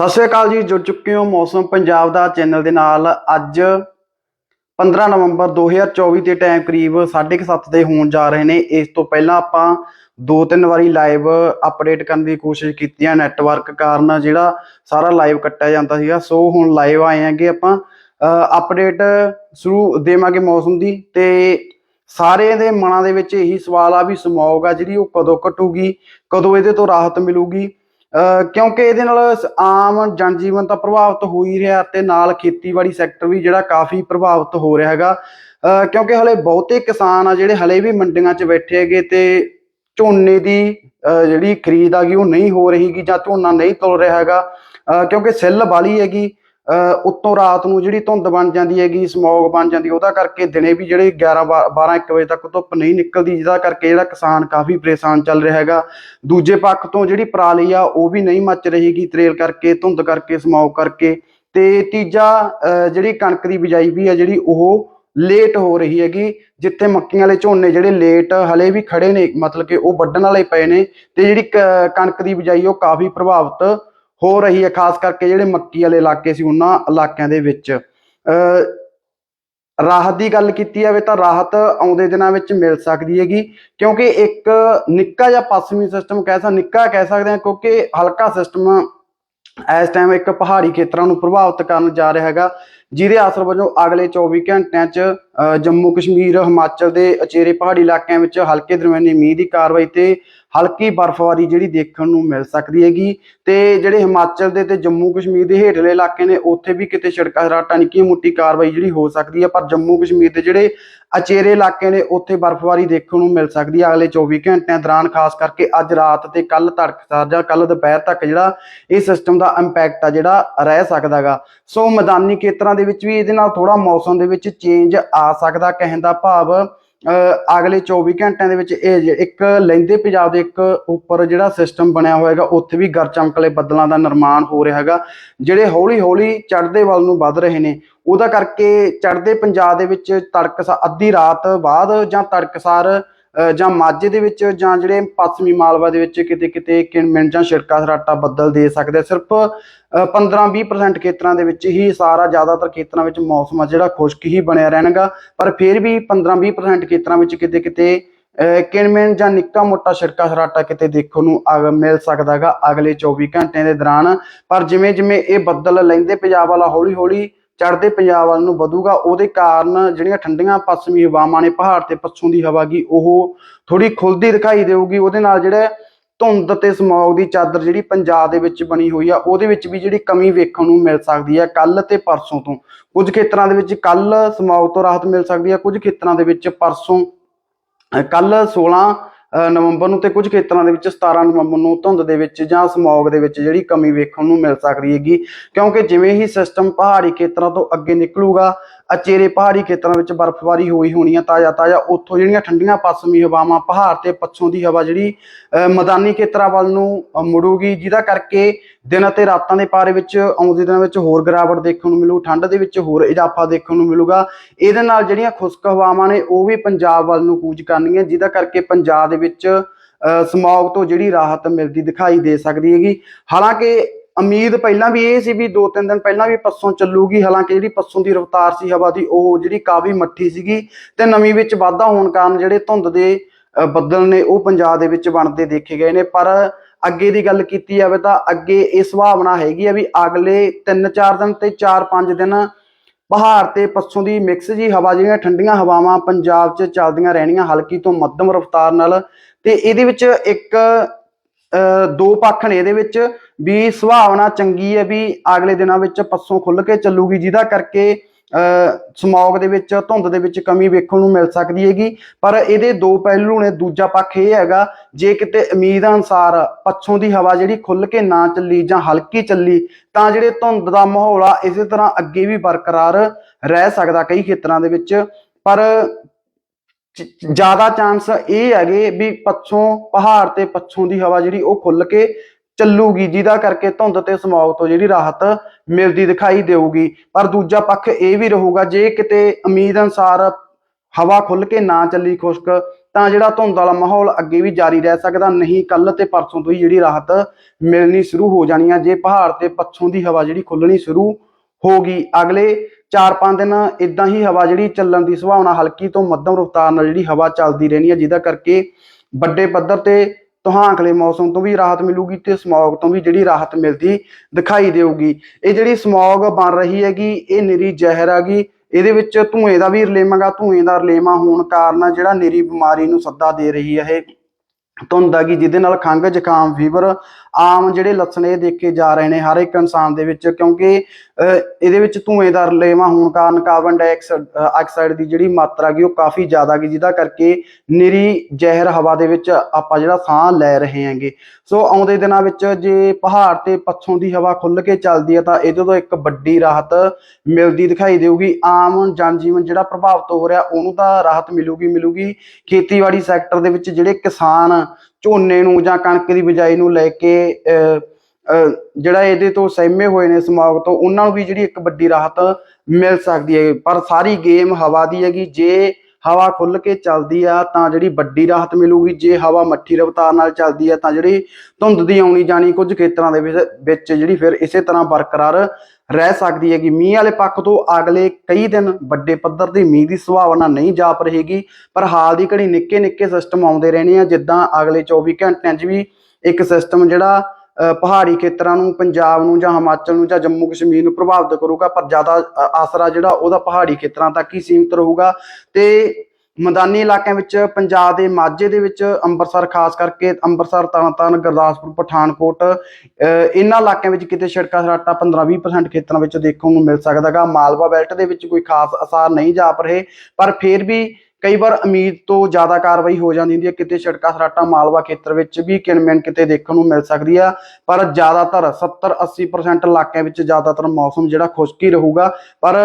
ਸਤਿ ਸ਼੍ਰੀ ਅਕਾਲ ਜੀ, ਜੁੜ ਚੁੱਕੇ ਹੋ ਮੌਸਮ ਪੰਜਾਬ ਦਾ ਚੈਨਲ ਦੇ ਨਾਲ। ਅੱਜ 15 ਨਵੰਬਰ 2024 ਦੇ ਟਾਈਮ ਕਰੀਬ 7:30 ਦੇ ਹੋਣ ਜਾ ਰਹੇ ਨੇ। ਇਸ ਤੋਂ ਪਹਿਲਾਂ ਆਪਾਂ ਦੋ ਤਿੰਨ ਵਾਰੀ ਲਾਈਵ ਅਪਡੇਟ ਕਰਨ ਦੀ ਕੋਸ਼ਿਸ਼ ਕੀਤੀ ਹੈ ਨੈਟਵਰਕ ਕਾਰਨ, ਜਿਹੜਾ ਸਾਰਾ ਲਾਈਵ ਕੱਟਿਆ ਜਾਂਦਾ ਸੀਗਾ। ਸੋ ਹੁਣ ਲਾਈਵ ਆਏ ਆਂਗੇ ਆਪਾਂ। ਅਪਡੇਟ ਸ਼ੁਰੂ ਦੇਵਾਂਗੇ ਮੌਸਮ ਦੀ ਤੇ ਸਾਰੇ ਦੇ ਮਨਾਂ ਦੇ ਵਿੱਚ ਇਹੀ ਸਵਾਲ ਆ ਵੀ ਸਮੌਗ ਆ ਜਿਹੜੀ ਉਹ ਕਦੋਂ ਘਟੂਗੀ, ਕਦੋਂ ਇਹਦੇ ਤੋਂ ਰਾਹਤ ਮਿਲੂਗੀ। ਕਿਉਂਕਿ ਇਹਦੇ ਨਾਲ ਆਮ ਜਨਜੀਵਨ ਤਾਂ ਪ੍ਰਭਾਵਿਤ ਹੋ ਹੀ ਰਿਹਾ ਤੇ ਨਾਲ ਖੇਤੀਬਾੜੀ ਸੈਕਟਰ ਵੀ ਜਿਹੜਾ ਕਾਫੀ ਪ੍ਰਭਾਵਿਤ ਹੋ ਰਿਹਾ ਹੈਗਾ। ਕਿਉਂਕਿ ਹਲੇ ਬਹੁਤੇ ਕਿਸਾਨ ਆ ਜਿਹੜੇ ਹਲੇ ਵੀ ਮੰਡੀਆਂ 'ਚ ਬੈਠੇ ਹੈਗੇ ਤੇ ਝੋਨੇ ਦੀ ਜਿਹੜੀ ਖਰੀਦ ਆ ਗਈ ਉਹ ਨਹੀਂ ਹੋ ਰਹੀਗੀ ਜਾਂ ਝੋਨਾ ਨਹੀਂ ਤੁਲ ਰਿਹਾ ਹੈਗਾ। ਕਿਉਂਕਿ ਸਿੱਲ ਵਾਲੀ ਹੈਗੀ। ਉੱਤੋਂ ਰਾਤ ਨੂੰ ਜਿਹੜੀ ਧੁੰਦ ਬਣ ਜਾਂਦੀ ਹੈਗੀ ਸਮੌਗ ਬਣ ਜਾਂਦੀ, ਉਹਦਾ ਕਰਕੇ ਦਿਨੇ ਵੀ ਜਿਹੜੇ 11 12 1 ਵਜੇ ਤੱਕ ਧੁੱਪ ਨਹੀਂ ਨਿਕਲਦੀ, ਜਿਹਦਾ ਕਰਕੇ ਜਿਹੜਾ ਕਿਸਾਨ ਕਾਫੀ ਪਰੇਸ਼ਾਨ ਚੱਲ ਰਿਹਾ ਹੈਗਾ। ਦੂਜੇ ਪੱਖ ਤੋਂ ਜਿਹੜੀ ਪਰਾਲੀ ਆ, ਉਹ ਵੀ ਨਹੀਂ ਮੱਚ ਰਹੀਗੀ, ਤਰੇਲ ਕਰਕੇ, ਧੁੰਦ ਕਰਕੇ ਸਮੌਗ ਕਰਕੇ। ਤੇ ਤੀਜਾ ਜਿਹੜੀ ਕਣਕ ਦੀ ਬਿਜਾਈ ਵੀ ਆ, ਜਿਹੜੀ ਉਹ ਲੇਟ ਹੋ ਰਹੀ ਹੈਗੀ, ਜਿੱਥੇ ਮੱਕੀਆਂ ਵਾਲੇ ਝੋਨੇ ਜਿਹੜੇ ਲੇਟ ਹਲੇ ਵੀ ਖੜੇ ਨੇ, ਮਤਲਬ ਕਿ ਉਹ ਵੱਢਣ ਵਾਲੇ ਪਏ ਨੇ, ਤੇ ਜਿਹੜੀ ਕ- ਕਣਕ ਦੀ ਬਿਜਾਈ, ਉਹ ਕਾਫੀ ਪ੍ਰਭਾਵਿਤ ਹੋ ਰਹੀ ਹੈ, ਖਾਸ ਕਰਕੇ ਜਿਹੜੇ ਮੱਕੀ ਵਾਲੇ ਇਲਾਕੇ ਸੀ ਉਹਨਾਂ ਇਲਾਕਿਆਂ ਦੇ ਵਿੱਚ। ਅਹ ਰਾਹਤ ਦੀ ਗੱਲ ਕੀਤੀ ਜਾਵੇ ਤਾਂ ਰਾਹਤ ਆਉਂਦੇ ਦਿਨਾਂ ਵਿੱਚ ਮਿਲ ਸਕਦੀ ਹੈਗੀ, ਕਿਉਂਕਿ ਇੱਕ ਨਿੱਕਾ ਜਾਂ ਪੱਛਮੀ ਸਿਸਟਮ ਕਹਿ ਸਕਦੇ ਨਿੱਕਾ ਕਹਿ ਸਕਦੇ ਹਾਂ ਕਿਉਂਕਿ ਹਲਕਾ ਸਿਸਟਮ ਇਸ ਟਾਈਮ ਇੱਕ ਪਹਾੜੀ ਖੇਤਰਾਂ ਨੂੰ ਪ੍ਰਭਾਵਿਤ ਕਰਨ ਜਾ ਰਿਹਾ ਹੈਗਾ। ਜਿਹਦੇ ਅਸਰ ਵਜੋਂ ਅਗਲੇ 24 ਘੰਟਿਆਂ 'ਚ ਜੰਮੂ ਕਸ਼ਮੀਰ, ਹਿਮਾਚਲ ਦੇ ਅਚੇਰੇ ਪਹਾੜੀ ਇਲਾਕਿਆਂ ਵਿੱਚ ਹਲਕੇ ਦਰਮਿਆਨੀ ਮੀਂਹ ਦੀ ਕਾਰਵਾਈ ਤੇ ਹਲਕੀ ਬਰਫ਼ਬਾਰੀ ਜਿਹੜੀ ਦੇਖਣ ਨੂੰ ਮਿਲ ਸਕਦੀ ਹੈਗੀ। ਤੇ ਜਿਹੜੇ ਹਿਮਾਚਲ ਦੇ ਤੇ ਜੰਮੂ ਕਸ਼ਮੀਰ ਦੇ ਹੇਠਲੇ ਇਲਾਕੇ ਨੇ, ਉੱਥੇ ਵੀ ਕਿਤੇ ਛਿੜਕਾ ਸਰਾਟਾ ਨਿੱਕੀ ਮੋਟੀ ਕਾਰਵਾਈ ਜਿਹੜੀ ਹੋ ਸਕਦੀ ਹੈ ਪਰ ਜੰਮੂ ਕਸ਼ਮੀਰ ਦੇ ਜਿਹੜੇ ਅਚੇਰੇ ਇਲਾਕੇ ਨੇ, ਉੱਥੇ ਬਰਫ਼ਬਾਰੀ ਦੇਖਣ ਨੂੰ ਮਿਲ ਸਕਦੀ ਹੈ ਅਗਲੇ 24 ਘੰਟਿਆਂ ਦੌਰਾਨ, ਖਾਸ ਕਰਕੇ ਅੱਜ ਰਾਤ ਤੇ ਕੱਲ ਤੜਕਸਾਰ ਜਾਂ ਕੱਲ ਦੁਪਹਿਰ ਤੱਕ ਜਿਹੜਾ ਇਹ ਸਿਸਟਮ ਦਾ ਇੰਪੈਕਟ ਆ ਜਿਹੜਾ ਰਹਿ ਸਕਦਾਗਾ। ਸੋ ਮੈਦਾਨੀ ਖੇਤਰਾਂ ਦੇ ਵਿੱਚ ਵੀ ਇਹਦੇ ਨਾਲ ਥੋੜਾ ਮੌਸਮ ਦੇ ਵਿੱਚ ਚੇਂਜ ਆ ਸਕਦਾ ਕਹਿਣ ਦਾ ਭਾਵ, ਅਹ, ਅਗਲੇ 24 ਘੰਟਿਆਂ ਦੇ ਵਿੱਚ ਇਹ ਇੱਕ ਲੈਂਦੇ ਪੰਜਾਬ ਦੇ ਇੱਕ ਉੱਪਰ ਜਿਹੜਾ ਸਿਸਟਮ ਬਣਿਆ ਹੋਇਆ ਹੈਗਾ, ਉੱਥੇ ਵੀ ਗਰ ਚਮਕਲੇ ਬੱਦਲਾਂ ਦਾ ਨਿਰਮਾਣ ਹੋ ਰਿਹਾ ਹੈਗਾ। ਜਿਹੜੇ ਹੌਲੀ ਹੌਲੀ ਚੜ੍ਹਦੇ ਵੱਲ ਨੂੰ ਵੱਧ ਰਹੇ ਨੇ, ਉਹਦਾ ਕਰਕੇ ਚੜ੍ਹਦੇ ਪੰਜਾਬ ਦੇ ਵਿੱਚ ਤੜਕਸਾ ਅੱਧੀ ਰਾਤ ਬਾਅਦ ਜਾਂ ਤੜਕਸਾਰ ਜਾਂ ਮਾਝੇ ਦੇ ਵਿੱਚ ਜਾਂ ਜਿਹੜੇ ਪੱਛਮੀ ਮਾਲਵਾ ਦੇ ਵਿੱਚ ਕਿਤੇ ਕਿਤੇ ਕਿਣਮਿਣ ਜਾਂ ਛਿੜਕਾ ਸਰਾਟਾ ਬੱਦਲ ਦੇ ਸਕਦੇ ਸਿਰਫ 15-20% ਖੇਤਰਾਂ ਦੇ ਵਿੱਚ ਹੀ ਸਾਰਾ ਜ਼ਿਆਦਾਤਰ ਖੇਤਰਾਂ ਵਿੱਚ ਮੌਸਮ ਆ ਜਿਹੜਾ ਖੁਸ਼ਕ ਹੀ ਬਣਿਆ ਰਹਿਣਗਾ। ਪਰ ਫਿਰ ਵੀ 15-20% ਖੇਤਰਾਂ ਵਿੱਚ ਕਿਤੇ ਕਿਤੇ ਕਿਣਮਿਣ ਜਾਂ ਨਿੱਕਾ ਮੋਟਾ ਛਿੜਕਾ ਸਰਾਟਾ ਕਿਤੇ ਦੇਖਣ ਨੂੰ ਅਗ- ਮਿਲ ਸਕਦਾਗਾ ਅਗਲੇ 24 ਘੰਟਿਆਂ ਦੇ ਦੌਰਾਨ। ਪਰ ਜਿਵੇਂ ਜਿਵੇਂ ਇਹ ਬੱਦਲ ਲੈਂਦੇ ਪੰਜਾਬ ਵਾਲਾ ਹੌਲੀ ਹੌਲੀ ਚੜ੍ਹਦੇ ਪੰਜਾਬ ਵੱਲ ਨੂੰ ਵਧੂਗਾ, ਉਹਦੇ ਕਾਰਨ ਜਿਹੜੀਆਂ ਠੰਡੀਆਂ ਪੱਛਮੀ ਹਵਾਵਾਂ ਨੇ, ਪਹਾੜ ਤੇ ਪੱਛੋਂ ਦੀ ਹਵਾ ਗੀ, ਉਹ ਥੋੜੀ ਖੁੱਲਦੀ ਦਿਖਾਈ ਦੇਊਗੀ। ਉਹਦੇ ਨਾਲ ਜਿਹੜਾ ਧੁੰਦ ਤੇ ਸਮੌਗ ਦੀ ਚਾਦਰ ਜਿਹੜੀ ਪੰਜਾਬ ਦੇ ਵਿੱਚ ਬਣੀ ਹੋਈ ਆ, ਉਹਦੇ ਵਿੱਚ ਵੀ ਜਿਹੜੀ ਕਮੀ ਵੇਖਣ ਨੂੰ ਮਿਲ ਸਕਦੀ ਹੈ ਕੱਲ ਤੇ ਪਰਸੋਂ ਤੋਂ। ਕੁਝ ਖੇਤਰਾਂ ਦੇ ਵਿੱਚ ਕੱਲ ਸਮੌਗ ਤੋਂ ਰਾਹਤ ਮਿਲ ਸਕਦੀ ਹੈ ਕੁਝ ਖੇਤਰਾਂ ਦੇ ਵਿੱਚ ਪਰਸੋਂ ਕੱਲ 16 ਨਵੰਬਰ ਨੂੰ ਤੇ ਕੁਝ ਖੇਤਰਾਂ ਦੇ ਵਿੱਚ 17 ਨਵੰਬਰ ਨੂੰ ਧੁੰਦ ਦੇ ਵਿੱਚ ਜਾਂ ਸਮੌਗ ਦੇ ਵਿੱਚ ਜਿਹੜੀ ਕਮੀ ਵੇਖਣ ਨੂੰ ਮਿਲ ਸਕਦੀ ਹੈਗੀ। ਕਿਉਂਕਿ ਜਿਵੇਂ ਹੀ ਸਿਸਟਮ ਪਹਾੜੀ ਖੇਤਰਾਂ ਤੋਂ ਅੱਗੇ ਨਿਕਲੂਗਾ ਅਚੇਰੇ ਪਹਾੜੀ ਖੇਤਰਾਂ ਵਿੱਚ ਬਰਫ਼ਬਾਰੀ ਹੋਈ ਹੋਣੀ ਆ ਤਾਜ਼ਾ ਤਾਜ਼ਾ। ਉੱਥੋਂ ਜਿਹੜੀਆਂ ਠੰਡੀਆਂ ਪੱਛਮੀ ਹਵਾਵਾਂ ਪਹਾੜ ਤੇ ਪੱਛੋਂ ਦੀ ਹਵਾ ਜਿਹੜੀ ਮੈਦਾਨੀ ਖੇਤਰਾਂ ਵੱਲ ਨੂੰ ਮੁੜੂਗੀ। ਜਿਹਦਾ ਕਰਕੇ ਦਿਨ ਅਤੇ ਰਾਤਾਂ ਦੇ ਪਾਰੇ ਵਿੱਚ ਆਉਂਦੇ ਦਿਨਾਂ ਵਿੱਚ ਹੋਰ ਗਿਰਾਵਟ ਦੇਖਣ ਨੂੰ ਮਿਲੂ ਠੰਡ ਦੇ ਵਿੱਚ ਹੋਰ ਇਜ਼ਾਫਾ ਦੇਖਣ ਨੂੰ ਮਿਲੂਗਾ। ਇਹਦੇ ਨਾਲ ਜਿਹੜੀਆਂ ਖੁਸ਼ਕ ਹਵਾਵਾਂ ਨੇ ਉਹ ਵੀ ਪੰਜਾਬ ਵੱਲ ਨੂੰ ਕੂਚ ਕਰਨਗੀਆਂ ਜਿਹਦਾ ਕਰਕੇ ਪੰਜਾਬ ਦੇ ਵਿੱਚ ਅ, ਸਮੌਗ ਤੋਂ ਜਿਹੜੀ ਰਾਹਤ ਮਿਲਦੀ ਦਿਖਾਈ ਦੇ ਸਕਦੀ ਹੈਗੀ। ਹਾਲਾਂਕਿ ਉਮੀਦ ਪਹਿਲਾਂ ਵੀ ਇਹ ਸੀ ਵੀ ਦੋ ਤਿੰਨ ਦਿਨ ਪਹਿਲਾਂ ਵੀ ਪੱਸੋਂ ਚੱਲੂਗੀ ਹਾਲਾਂਕਿ ਜਿਹੜੀ ਪੱਸੋਂ ਦੀ ਰਫ਼ਤਾਰ ਸੀ ਹਵਾ ਦੀ ਉਹ ਜਿਹੜੀ ਕਾਫੀ ਮੱਠੀ ਸੀਗੀ ਤੇ ਨਮੀ ਵਿੱਚ ਵਾਧਾ ਹੋਣ ਕਾਰਨ ਜਿਹੜੇ ਧੁੰਦ ਦੇ ਬੱਦਲ ਨੇ ਉਹ ਪੰਜਾਬ ਦੇ ਵਿੱਚ ਬਣਦੇ ਦੇਖੇ ਗਏ ਨੇ। ਪਰ ਅੱਗੇ ਦੀ ਗੱਲ ਕੀਤੀ ਜਾਵੇ ਤਾਂ ਅੱਗੇ ਇਹ ਸੰਭਾਵਨਾ ਹੈਗੀ ਆ ਵੀ ਅਗਲੇ 3-4 ਦਿਨ ਤੇ 4-5 ਦਿਨ ਪਹਾੜ ਤੇ ਪੱਛੋਂ ਦੀ ਮਿਕਸ ਜੀ ਹਵਾ ਜਿਹੜੀਆਂ ਠੰਡੀਆਂ ਹਵਾਵਾਂ ਪੰਜਾਬ 'ਚ ਚੱਲਦੀਆਂ ਰਹਿਣੀਆਂ ਹਲਕੀ ਤੋਂ ਮੱਧਮ ਰਫ਼ਤਾਰ ਨਾਲ ਤੇ ਇਹਦੇ ਵਿੱਚ ਇੱਕ ਅ, ਦੋ ਪੱਖ ਨੇ ਇਹਦੇ ਵਿੱਚ। ਵੀ ਸੁਭਾਵਨਾ ਚੰਗੀ ਹੈ ਵੀ ਅਗਲੇ ਦਿਨਾਂ ਵਿੱਚ ਪੱਸੋਂ ਖੁੱਲ ਕੇ ਚੱਲੂਗੀ ਜਿਹਦਾ ਕਰਕੇ ਅ, ਸਮੌਗ ਦੇ ਵਿੱਚ ਧੁੰਦ ਦੇ ਵਿੱਚ ਕਮੀ ਵੇਖਣ ਨੂੰ ਮਿਲ ਸਕਦੀ ਹੈਗੀ। ਪਰ ਇਹਦੇ ਦੋ ਪਹਿਲੂ ਨੇ ਦੂਜਾ ਪੱਖ ਇਹ ਹੈਗਾ ਜੇ ਕਿਤੇ ਉਮੀਦ ਅਨੁਸਾਰ ਪੱਛੋਂ ਦੀ ਹਵਾ ਜਿਹੜੀ ਖੁੱਲ ਕੇ ਨਾ ਚੱਲੀ ਜਾਂ ਹਲਕੀ ਚੱਲੀ ਤਾਂ ਜਿਹੜੇ ਧੁੰਦ ਦਾ ਮਾਹੌਲ ਆ ਇਸੇ ਤਰ੍ਹਾਂ ਅੱਗੇ ਵੀ ਬਰਕਰਾਰ ਰਹਿ ਸਕਦਾ ਕਈ ਖੇਤਰਾਂ ਦੇ ਵਿੱਚ। ਪਰ ਜ਼ਿਆਦਾ ਚਾਂਸ ਇਹ ਹੈਗੇ ਵੀ ਪੱਛੋਂ ਪਹਾੜ ਤੇ ਪੱਛੋਂ ਦੀ ਹਵਾ ਜਿਹੜੀ ਉਹ ਖੁੱਲ ਕੇ ਚੱਲੂਗੀ, ਜਿਹਦਾ ਕਰਕੇ ਧੁੰਦ ਤੇ ਸਮੌਗ ਤੋਂ ਜਿਹੜੀ ਰਾਹਤ ਮਿਲਦੀ ਦਿਖਾਈ ਦੇਊਗੀ। ਪਰ ਦੂਜਾ ਪੱਖ ਇਹ ਵੀ ਰਹੂਗਾ, ਜੇ ਕਿਤੇ ਉਮੀਦ ਅਨਸਾਰ ਹਵਾ ਖੁੱਲ ਕੇ ਨਾ ਚੱਲੀ ਖੁਸ਼ਕ, ਤਾਂ ਜਿਹੜਾ ਧੁੰਦ ਵਾਲਾ ਮਾਹੌਲ ਅੱਗੇ ਵੀ ਜਾਰੀ ਰਹਿ ਸਕਦਾ। ਨਹੀਂ ਕੱਲ ਤੇ ਪਰਸੋਂ ਤੋਂ ਹੀ ਜਿਹੜੀ ਰਾਹਤ ਮਿਲਣੀ ਸ਼ੁਰੂ ਹੋ ਜਾਣੀ ਆ। ਜੇ ਪਹਾੜ ਤੇ ਪੱਛੋਂ ਦੀ ਹਵਾ ਜਿਹੜੀ ਖੁੱਲਣੀ ਸ਼ੁਰੂ ਹੋ ਗਈ ਅਗਲੇ 4-5 ਦਿਨ ਇਦਾਂ ਹੀ ਹਵਾ ਜਿਹੜੀ ਚੱਲਣ ਦੀ ਸੰਭਾਵਨਾ ਹਲਕੀ ਤੋਂ ਮੱਧਮ ਰਫ਼ਤਾਰ ਨਾਲ ਜਿਹੜੀ ਹਵਾ ਚੱਲਦੀ ਰਹਿਣੀ ਹੈ ਜਿਹਦਾ ਕਰਕੇ ਵੱਡੇ ਪੱਧਰ ਤੇ ਤੁਹਾਂਕਲੇ ਮੌਸਮ ਤੋਂ ਵੀ ਰਾਹਤ ਮਿਲੂਗੀ ਤੇ ਸਮੌਗ ਤੋਂ ਵੀ ਜਿਹੜੀ ਰਾਹਤ ਮਿਲਦੀ ਦਿਖਾਈ ਦੇਊਗੀ। ਇਹ ਜਿਹੜੀ ਸਮੌਗ ਬਣ ਰਹੀ ਹੈਗੀ, ਇਹ ਨਿਰੀ ਜ਼ਹਿਰ ਹੈਗੀ। ਇਹਦੇ ਵਿੱਚ ਧੂਏ ਦਾ ਵੀ ਰਲੇਵਾਂਗਾ ਧੂਏ ਦਾ ਰਲੇਵਾਂ ਹੋਣ ਕਾਰਨ ਜਿਹੜਾ ਨਿਰੀ ਬਿਮਾਰੀ ਨੂੰ ਸੱਦਾ ਦੇ ਰਹੀ ਹੈ ਇਹ। ਧੁੰਦ ਆ ਹੈਗੀ, ਜਿਹਦੇ ਨਾਲ ਖੰਘ, ਜ਼ੁਕਾਮ ਫੀਵਰ ਆਮ ਜਿਹੜੇ ਲੱਛਣ ਇਹ ਦੇਖੇ ਜਾ ਰਹੇ ਨੇ ਹਰ ਇੱਕ ਇਨਸਾਨ ਦੇ ਵਿੱਚ, ਕਿਉਂਕਿ ਇਹਦੇ ਵਿੱਚ ਧੂਏ ਦਾ ਹੋਣ ਕਾਰਨ ਕਾਰਬਨ ਡਾਈਆਕਸਾਈਡ ਦੀ ਜਿਹੜੀ ਮਾਤਰਾ ਹੈਗੀ ਉਹ ਕਾਫੀ ਜ਼ਿਆਦਾ ਹੈਗੀ, ਜਿਹਦਾ ਕਰਕੇ ਨਿਰੀ ਜ਼ਹਿਰ ਹਵਾ ਦੇ ਵਿੱਚ ਆਪਾਂ ਜਿਹੜਾ ਸਾਹ ਲੈ ਰਹੇ ਹਾਂਗੇ। ਸੋ ਆਉਂਦੇ ਦਿਨਾਂ ਵਿੱਚ ਜੇ ਪਹਾੜ ਤੇ ਪੱਛੋਂ ਦੀ ਹਵਾ ਖੁੱਲ ਕੇ ਚੱਲਦੀ ਹੈ ਤਾਂ ਇਹਦੇ ਤੋਂ ਇੱਕ ਵੱਡੀ ਰਾਹਤ ਮਿਲਦੀ ਦਿਖਾਈ ਦੇਊਗੀ। ਆਮ ਜਨਜੀਵਨ ਜਿਹੜਾ ਪ੍ਰਭਾਵਿਤ ਹੋ ਰਿਹਾ, ਉਹਨੂੰ ਤਾਂ ਰਾਹਤ ਮਿਲੂਗੀ ਮਿਲੂਗੀ। ਖੇਤੀਬਾੜੀ ਸੈਕਟਰ ਦੇ ਵਿੱਚ ਜਿਹੜੇ ਕਿਸਾਨ ਝੋਨੇ ਨੂੰ ਜਾਂ ਕਣਕ ਦੀ ਬਿਜਾਈ ਨੂੰ ਲੈ ਕੇ ਜਿਹੜਾ ਇਹਦੇ ਤੋਂ ਸਹਿਮੇ ਹੋਏ ਨੇ ਸਮਾਗ ਤੋਂ, ਉਹਨਾਂ ਨੂੰ ਵੀ ਜਿਹੜੀ ਇੱਕ ਵੱਡੀ ਰਾਹਤ ਮਿਲ ਸਕਦੀ ਹੈ। ਪਰ ਸਾਰੀ ਗੇਮ ਹਵਾ ਦੀ ਹੈਗੀ। ਜੇ ਹਵਾ ਖੁੱਲ ਕੇ ਚੱਲਦੀ ਆ, ਤਾਂ ਜਿਹੜੀ ਵੱਡੀ ਰਾਹਤ ਮਿਲੂਗੀ। ਜੇ ਹਵਾ ਮੱਠੀ ਰਵਤਾਰ ਨਾਲ ਚੱਲਦੀ ਆ, ਤਾਂ ਜਿਹੜੀ ਧੁੰਦ ਦੀ ਆਉਣੀ ਜਾਣੀ ਕੁਝ ਖੇਤਰਾਂ ਦੇ ਵਿੱਚ ਜਿਹੜੀ ਫਿਰ ਇਸੇ ਤਰ੍ਹਾਂ ਬਰਕਰਾਰ ਰਹਿ ਸਕਦੀ ਹੈਗੀ। ਮੀਂਹ ਵਾਲੇ ਪੱਖ ਤੋਂ ਅਗਲੇ ਕਈ ਦਿਨ ਵੱਡੇ ਪੱਧਰ ਦੀ ਮੀਂਹ ਦੀ ਸੰਭਾਵਨਾ ਨਹੀਂ ਜਾਪ ਰਹੇਗੀ। ਪਰ ਹਾਲ ਦੀ ਘੜੀ ਨਿੱਕੇ ਨਿੱਕੇ ਸਿਸਟਮ ਆਉਂਦੇ ਰਹਿਣੇ ਆ। ਜਿੱਦਾਂ ਅਗਲੇ 24 ਘੰਟਿਆਂ 'ਚ ਵੀ ਇੱਕ ਸਿਸਟਮ ਜਿਹੜਾ ਪਹਾੜੀ ਖੇਤਰਾਂ ਨੂੰ ਪੰਜਾਬ ਨੂੰ ਜਾਂ ਹਿਮਾਚਲ ਨੂੰ ਜਾਂ ਜੰਮੂ ਕਸ਼ਮੀਰ ਨੂੰ ਪ੍ਰਭਾਵਿਤ ਕਰੂਗਾ ਪਰ ਜ਼ਿਆਦਾ ਅ, ਆਸਰਾ ਜਿਹੜਾ ਉਹਦਾ ਪਹਾੜੀ ਖੇਤਰਾਂ ਤੱਕ ਹੀ ਸੀਮਿਤ ਰਹੂਗਾ। ਤੇ ਮੈਦਾਨੀ ਇਲਾਕਿਆਂ ਵਿੱਚ ਪੰਜਾਬ ਦੇ ਮਾਝੇ ਦੇ ਵਿੱਚ ਅੰਮ੍ਰਿਤਸਰ ਖਾਸ ਕਰਕੇ ਅੰਮ੍ਰਿਤਸਰ ਤਰਨਤਾਰਨ ਗੁਰਦਾਸਪੁਰ ਪਠਾਨਕੋਟ ਅ, ਇਹਨਾਂ ਇਲਾਕਿਆਂ ਵਿੱਚ ਕਿਤੇ ਛਿੜਕਾ ਸਰਾਟਾ 15-20% ਖੇਤਰਾਂ ਵਿੱਚ ਦੇਖਣ ਨੂੰ ਮਿਲ ਸਕਦਾਗਾ ਮਾਲਵਾ ਬੈਲਟ ਦੇ ਵਿੱਚ ਕੋਈ ਖਾਸ ਅਸਾਰ ਨਹੀਂ ਜਾਪ ਰਹੇ ਪਰ ਫਿਰ ਵੀ ਕਈ ਵਾਰ ਉਮੀਦ ਤੋਂ ਜ਼ਿਆਦਾ ਕਾਰਵਾਈ ਹੋ ਜਾਂਦੀ ਹੁੰਦੀ ਹੈ, ਕਿਤੇ ਛਿੜਕਾ ਸਰਾਟਾ ਮਾਲਵਾ ਖੇਤਰ ਵਿੱਚ ਵੀ ਕਿਣਮਿਣ ਕਿਤੇ ਦੇਖਣ ਨੂੰ ਮਿਲ ਸਕਦੀ ਆ, ਪਰ ਜ਼ਿਆਦਾਤਰ 70-80% ਇਲਾਕਿਆਂ ਵਿੱਚ ਜ਼ਿਆਦਾਤਰ ਮੌਸਮ ਜਿਹੜਾ ਖੁਸ਼ਕੀ ਹੀ ਰਹੂਗਾ। ਪਰ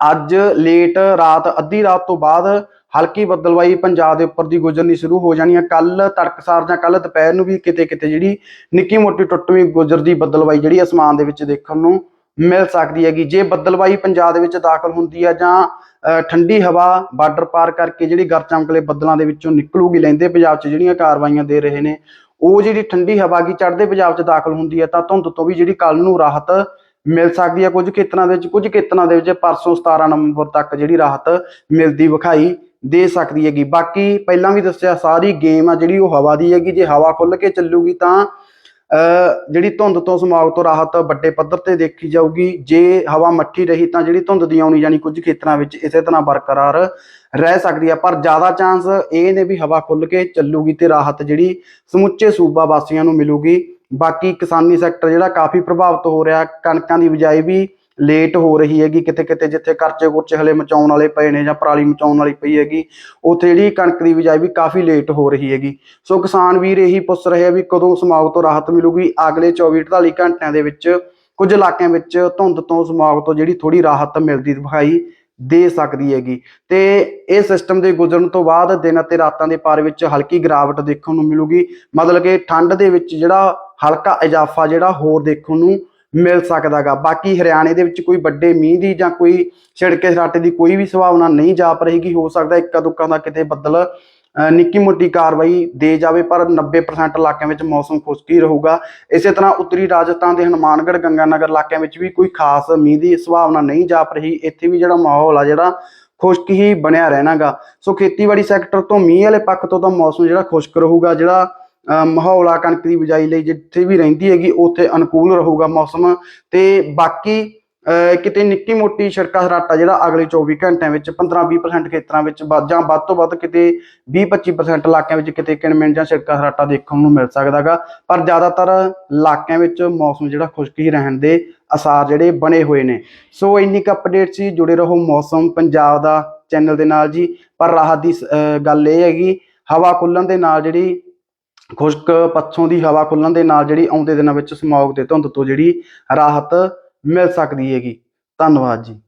ਅੱਜ ਲੇਟ ਰਾਤ, ਅੱਧੀ ਰਾਤ ਤੋਂ ਬਾਅਦ ਹਲਕੀ ਬੱਦਲਵਾਈ ਪੰਜਾਬ ਦੇ ਉੱਪਰ ਦੀ ਗੁਜ਼ਰਨੀ ਸ਼ੁਰੂ ਹੋ ਜਾਣੀ ਹੈ ਕੱਲ ਤੜਕਸਾਰ ਜਾਂ ਕੱਲ ਦੁਪਹਿਰ ਨੂੰ ਵੀ ਕਿਤੇ ਕਿਤੇ ਜਿਹੜੀ ਨਿੱਕੀ ਮੋਟੀ ਟੁੱਟਵੀਂ ਗੁਜ਼ਰਦੀ ਬੱਦਲਵਾਈ ਜਿਹੜੀ ਅਸਮਾਨ ਦੇ ਵਿੱਚ ਦੇਖਣ ਨੂੰ ਮਿਲ ਸਕਦੀ ਹੈਗੀ। ਜੇ ਬੱਦਲਵਾਈ ਪੰਜਾਬ ਦੇ ਵਿੱਚ ਦਾਖਲ ਹੁੰਦੀ ਹੈ ਜਾਂ ਅ, ਠੰਡੀ ਹਵਾ ਬਾਰਡਰ ਪਾਰ ਕਰਕੇ ਜਿਹੜੀ ਗਰ ਚਮਕਲੇ ਬੱਦਲਾਂ ਦੇ ਵਿੱਚੋਂ ਨਿਕਲੂਗੀ ਲੈਂਦੇ ਪੰਜਾਬ 'ਚ ਜਿਹੜੀਆਂ ਕਾਰਵਾਈਆਂ ਦੇ ਰਹੇ ਨੇ ਉਹ ਜਿਹੜੀ ਠੰਡੀ ਹਵਾ ਕੀ ਚੜ੍ਹਦੇ ਪੰਜਾਬ 'ਚ ਦਾਖਲ ਹੁੰਦੀ ਹੈ ਤਾਂ ਧੁੰਦ ਤੋਂ ਵੀ ਜਿਹੜੀ ਕੱਲ ਨੂੰ ਰਾਹਤ ਮਿਲ ਸਕਦੀ ਹੈ ਕੁਝ ਖੇਤਰਾਂ ਦੇ ਵਿੱਚ ਕੁਝ ਖੇਤਰਾਂ ਦੇ ਵਿੱਚ ਪਰਸੋਂ 17 ਨਵੰਬਰ ਤੱਕ ਜਿਹੜੀ ਰਾਹਤ ਮਿਲਦੀ ਵਿਖਾਈ ਦੇ ਸਕਦੀ ਹੈਗੀ। ਬਾਕੀ ਪਹਿਲਾਂ ਵੀ ਦੱਸਿਆ ਸਾਰੀ ਗੇਮ ਆ ਜਿਹੜੀ ਉਹ ਹਵਾ ਦੀ ਹੈਗੀ। ਜੇ ਹਵਾ ਖੁੱਲ ਕੇ ਚੱਲੂਗੀ ਤਾਂ ਜਿਹੜੀ ਧੁੰਦ ਤੋਂ ਸਮਾਗ ਤੋਂ ਰਾਹਤ ਵੱਡੇ ਪੱਧਰ ਤੇ ਦੇਖੀ ਜਾਊਗੀ। ਜੇ ਹਵਾ ਮੱਠੀ ਰਹੀ ਤਾਂ ਜਿਹੜੀ ਧੁੰਦ ਦੀ ਆਉਣੀ ਜਾਨੀ ਕੁਝ ਖੇਤਰਾਂ ਵਿੱਚ ਇਸੇ ਤਰ੍ਹਾਂ ਬਰਕਰਾਰ ਰਹਿ ਸਕਦੀ ਹੈ ਪਰ ਜ਼ਿਆਦਾ ਚਾਂਸ ਇਹ ਨੇ ਵੀ ਹਵਾ ਖੁੱਲ ਕੇ ਚੱਲੂਗੀ ਤੇ ਰਾਹਤ ਜਿਹੜੀ ਸਮੁੱਚੇ ਸੂਬਾ ਵਾਸੀਆਂ ਨੂੰ ਮਿਲੂਗੀ। ਬਾਕੀ ਕਿਸਾਨੀ ਸੈਕਟਰ ਜਿਹੜਾ ਕਾਫੀ ਪ੍ਰਭਾਵਿਤ ਹੋ ਰਿਹਾ, ਕਣਕਾਂ ਦੀ ਬਿਜਾਈ ਵੀ ਲੇਟ ਹੋ ਰਹੀ ਹੈਗੀ ਕਿਤੇ ਕਿਤੇ ਜਿੱਥੇ ਕਰਚੇ ਕੁਰਚੇ ਹਲੇ ਮਚਾਉਣ ਵਾਲੇ ਪਏ ਨੇ ਜਾਂ ਪਰਾਲੀ ਮਚਾਉਣ ਵਾਲੀ ਪਈ ਹੈਗੀ, ਉੱਥੇ ਜਿਹੜੀ ਕਣਕ ਦੀ ਬਿਜਾਈ ਵੀ ਕਾਫੀ ਲੇਟ ਹੋ ਰਹੀ ਹੈਗੀ। ਸੋ ਕਿਸਾਨ ਵੀਰ ਇਹੀ ਪੁੱਛ ਰਹੇ ਆ ਵੀ ਕਦੋਂ ਸਮਾਗ ਤੋਂ ਰਾਹਤ ਮਿਲੂਗੀ? ਅਗਲੇ 24 48 ਘੰਟਿਆਂ ਦੇ ਵਿੱਚ ਕੁਝ ਇਲਾਕਿਆਂ ਵਿੱਚ ਧੁੰਦ ਤੋਂ ਸਮਾਗ ਤੋਂ ਜਿਹੜੀ ਥੋੜੀ ਰਾਹਤ ਮਿਲਦੀ ਦਿਖਾਈ ਦੇ ਸਕਦੀ ਹੈਗੀ। ਤੇ ਇਹ ਸਿਸਟਮ ਦੇ ਗੁਜ਼ਰਨ ਤੋਂ ਬਾਅਦ ਦਿਨ ਅਤੇ ਰਾਤਾਂ ਦੇ ਪਾਰ ਵਿੱਚ ਹਲਕੀ ਗਿਰਾਵਟ ਦੇਖਣ ਨੂੰ ਮਿਲੂਗੀ। ਮਤਲਬ ਕਿ ਠੰਡ ਦੇ ਵਿੱਚ ਜਿਹੜਾ ਹਲਕਾ ਇਜ਼ਾਫਾ ਜਿਹੜਾ ਹੋਰ ਦੇਖਣ ਨੂੰ ਮਿਲ ਸਕਦਾਗਾ। ਬਾਕੀ ਹਰਿਆਣੇ ਦੇ ਵਿੱਚ ਕੋਈ ਵੱਡੇ ਮੀਂਹ ਦੀ ਜਾਂ ਕੋਈ ਛਿੜਕੇ ਸਰਾਟੇ ਦੀ ਕੋਈ ਵੀ ਸੰਭਾਵਨਾ ਨਹੀਂ ਜਾਪ ਰਹੇਗੀ ਹੋ ਸਕਦਾ ਇੱਕਾ ਦੁੱਕਾ ਦਾ ਕਿਤੇ ਬੱਦਲ ਨਿੱਕੀ ਮੋਟੀ ਕਾਰਵਾਈ ਦੇ ਜਾਵੇ, ਪਰ 90% ਇਲਾਕਿਆਂ ਵਿੱਚ ਮੌਸਮ ਖੁਸ਼ਕ ਹੀ ਰਹੂਗਾ। ਇਸੇ ਤਰ੍ਹਾਂ ਉੱਤਰੀ ਰਾਜਸਥਾਨ ਦੇ ਹਨੂਮਾਨਗੜ੍ਹ, ਗੰਗਾਨਗਰ ਇਲਾਕਿਆਂ ਵਿੱਚ ਵੀ ਕੋਈ ਖਾਸ ਮੀਂਹ ਦੀ ਸੰਭਾਵਨਾ ਨਹੀਂ ਜਾਪ ਰਹੀ। ਇੱਥੇ ਵੀ ਜਿਹੜਾ ਮਾਹੌਲ ਆ, ਜਿਹੜਾ ਖੁਸ਼ਕ ਹੀ ਬਣਿਆ ਰਹਿਣਾਗਾ। ਸੋ ਖੇਤੀਬਾੜੀ ਸੈਕਟਰ ਤੋਂ ਮੀਂਹ ਵਾਲੇ ਪੱਖ ਤੋਂ ਤਾਂ ਮੌਸਮ ਜਿਹੜਾ ਖੁਸ਼ਕ ਰਹੂਗਾ, ਜਿਹੜਾ ਮਾਹੌਲ ਆ ਕਣਕ ਦੀ ਬਿਜਾਈ ਲਈ ਜਿੱਥੇ ਵੀ ਰਹਿੰਦੀ ਹੈਗੀ, ਉੱਥੇ ਅਨੁਕੂਲ ਰਹੂਗਾ ਮੌਸਮ। ਤੇ ਬਾਕੀ ਕਿਤੇ ਨਿੱਕੀ ਮੋਟੀ ਛਿੜਕਾ ਸਰਾਟਾ ਜਿਹੜਾ ਅਗਲੇ 24 ਘੰਟਿਆਂ ਵਿੱਚ 15-20% ਖੇਤਰਾਂ ਵਿੱਚ ਵੱਧ ਜਾਂ ਵੱਧ ਤੋਂ ਵੱਧ ਕਿਤੇ 20-25% ਇਲਾਕਿਆਂ ਵਿੱਚ ਕਿਤੇ ਕਿਣਮਿਣ ਜਾਂ ਛਿੜਕਾ ਸਰਾਟਾ ਦੇਖਣ ਨੂੰ ਮਿਲ ਸਕਦਾਗਾ ਪਰ ਜ਼ਿਆਦਾਤਰ ਇਲਾਕਿਆਂ ਵਿੱਚ ਮੌਸਮ ਜਿਹੜਾ ਖੁਸ਼ਕ ਹੀ ਰਹਿਣ ਦੇ ਅਸਾਰ ਜਿਹੜੇ ਬਣੇ ਹੋਏ ਨੇ। ਸੋ ਇੰਨੀ ਕੁ ਅਪਡੇਟ ਸੀ, ਜੁੜੇ ਰਹੋ ਮੌਸਮ ਪੰਜਾਬ ਦਾ ਚੈਨਲ ਦੇ ਨਾਲ ਜੀ। ਪਰ ਰਾਹਤ ਦੀ ਅਹ ਗੱਲ ਇਹ ਹੈਗੀ, ਹਵਾ ਖੁੱਲਣ ਦੇ ਨਾਲ ਜਿਹੜੀ ਖੁਸ਼ਕ ਪੱਛੋਂ ਦੀ ਹਵਾ ਖੁੱਲਣ ਦੇ ਨਾਲ ਜਿਹੜੀ ਆਉਂਦੇ ਦਿਨਾਂ ਵਿੱਚ ਸਮੌਗ ਤੇ ਧੁੰਦ ਤੋਂ ਜਿਹੜੀ ਰਾਹਤ ਮਿਲ ਸਕਦੀ ਹੈਗੀ। ਧੰਨਵਾਦ ਜੀ।